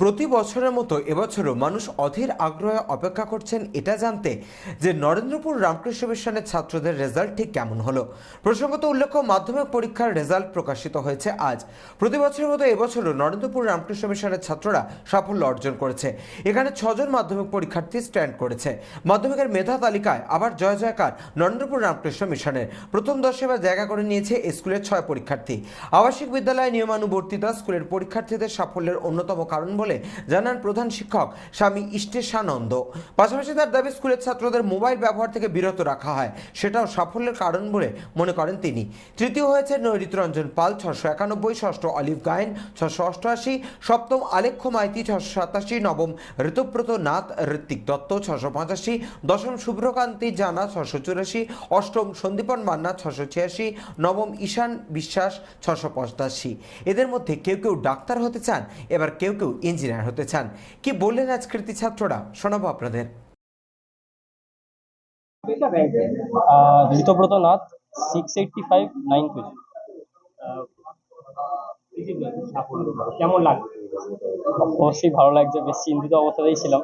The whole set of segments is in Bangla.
প্রতি বছরের মতো এবছরও মানুষ অধীর আগ্রহে অপেক্ষা করছেন এটা জানতে যে নরেন্দ্রপুর রামকৃষ্ণ মিশনের ছাত্রদের রেজাল্ট ঠিক কেমন হলো। প্রসঙ্গত উল্লেখ্য, মাধ্যমিক পরীক্ষার রেজাল্ট প্রকাশিত হয়েছে আজ। প্রতি বছরের মতো এবছরও নরেন্দ্রপুর রামকৃষ্ণ মিশনের ছাত্ররা সাফল্য অর্জন করেছে। এখানে ছজন মাধ্যমিক পরীক্ষার্থী স্ট্যান্ড করেছে। মাধ্যমিকের মেধা তালিকায় আবার জয় জয়কার নরেন্দ্রপুর রামকৃষ্ণ মিশনের প্রথম দশে এবার জায়গা করে নিয়েছে স্কুলের ছয় পরীক্ষার্থী। আবাসিক বিদ্যালয়ে নিয়মানুবর্তিতা স্কুলের পরীক্ষার্থীদের সাফল্যের অন্যতম কারণ বলে জানান প্রধান শিক্ষক স্বামী ইষ্টেশানন্দ পাশাপাশি তার দাবি, স্কুলের ছাত্রদের মোবাইল ব্যবহার থেকে বিরত রাখা হয়। সেটাও সাফল্যের কারণ বলে মনে করেন তিনি। তৃতীয় হয়েছে নৈরিত রঞ্জন পাল, ছশো একানব্বই, ষষ্ঠ অলিভ গায়েন, ছশো অষ্টআশি, সপ্তম আলেখ্য মাইতি, ছশো সাতাশি, নবম ঋতুব্রত নাথ, ঋত্বিক দত্ত, ছশো পঁচাশি, দশম শুভ্রকান্তি জানা, ছশো চুরাশি, অষ্টম সন্দীপন মান্না, ছশো ছিয়াশি, নবম ঈশান বিশ্বাস, ছশো পঁচাশি। এদের মধ্যে কেউ কেউ ডাক্তার হতে চান, এবার কেউ কেউ ইঞ্জিনিয়ার হতে চান। কি বললেন আজ কৃতি ছাত্ররা? শোনাবো আপনাদের। Ritabrata Nath six eighty five nine page কেমন লাগছে অবশ্যই ভালো লাগছে বেশ চিন্তিত অবস্থাতেই ছিলাম।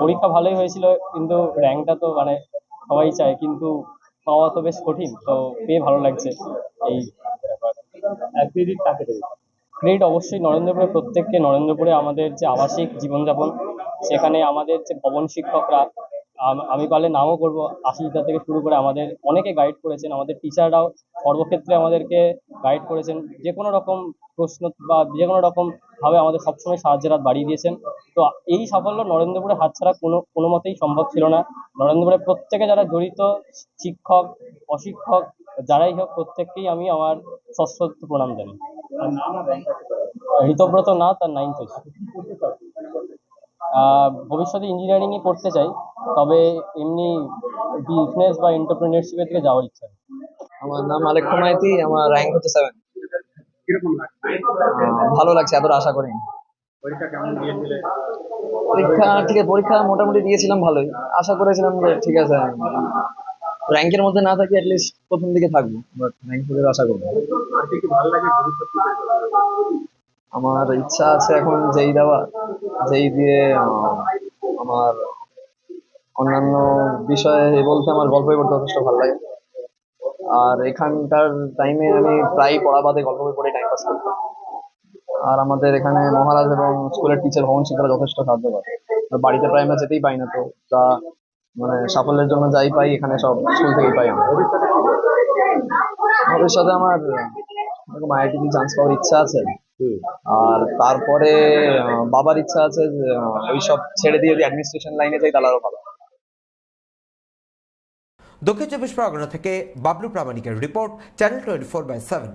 পরীক্ষা ভালোই হয়েছিল কিন্তু র্যাঙ্কটা তো মানে সবাই চায় কিন্তু পাওয়া তো বেশ কঠিন তো পেয়ে ভালো লাগছে এই। ক্রেডিট কাকে দেবে। ক্রেডিট অবশ্যই নরেন্দ্রপুরে, প্রত্যেককে নরেন্দ্রপুরে আমাদের যে আবাসিক জীবনযাপন, সেখানে আমাদের যে ভবন শিক্ষকরা, আমি পারলে নামও করব, আশিসদা থেকে শুরু করে আমাদের অনেকে গাইড করেছেন, আমাদের টিচাররাও সর্বক্ষেত্রে আমাদেরকে গাইড করেছেন, যে কোনো রকম প্রশ্ন বা যে কোনো রকম ভাবে আমাদের সবসময় সাহায্যের হাত বাড়িয়ে দিয়েছেন। তো এই সাফল্য নরেন্দ্রপুরে হাতছাড়া কোনো কোনো মতেই সম্ভব ছিল না। নরেন্দ্রপুরে প্রত্যেকে যারা জড়িত, শিক্ষক, অশিক্ষক, যারাই হোক, প্রত্যেককেই আমি আমার সশ্রদ্ধ প্রণাম জানাই। ঋতব্রত নাথ আর নাইন্থ হয়েছে ভবিষ্যতে ইঞ্জিনিয়ারিংই করতে চাই তবে এমনি বিজনেস বা এন্টারপ্রেনিয়ারশিপের দিকে যাওয়ার ইচ্ছা আমার নাম আলেখ্য মাইতি আমার র্যাঙ্ক হচ্ছে সেভেন ভালো লাগছে এতটা আশা করিনি। পরীক্ষা পরীক্ষা ঠিক আছে পরীক্ষা মোটামুটি দিয়েছিলাম ভালোই। আশা করেছিলাম যে ঠিক আছে। র্যাঙ্কের মধ্যে না থাকি অ্যাটলিস্ট প্রথম দিকে থাকব বাট র্যাঙ্ক আশা করব? আমার ইচ্ছা আছে এখন যেই দেওয়া, যেই দিয়ে আমার অন্যান্য বিষয়ে বলতে আমার গল্প বই পড়তে যথেষ্ট ভালো লাগে। আর এখানকার টাইমে আমি প্রায় পড়া বাদে গল্প বই পড়ে টাইম পাস করি। আর আমাদের এখানে মহারাজ এবং স্কুলের টিচার ভবন শিক্ষকরা যথেষ্ট সাহায্য করে। বাড়িতে প্রায় আমরা যেতেই পাই না তো, তা মানে সাফল্যের জন্য যাই পাই এখানে সব স্কুল থেকেই পাই আমরা। ভবিষ্যতে আমার এরকম আইআইটি চান্স পাওয়ার ইচ্ছা আছে। আর তারপরে বাবার ইচ্ছা আছে যে আহ, ওইসব ছেড়ে দিয়ে যদি অ্যাডমিনিস্ট্রেশন লাইনে যাই তাহলে আরও ভালো। দক্ষিণ চব্বিশ পরগনা থেকে Bablu প্রামাণিকের report channel twenty four by seven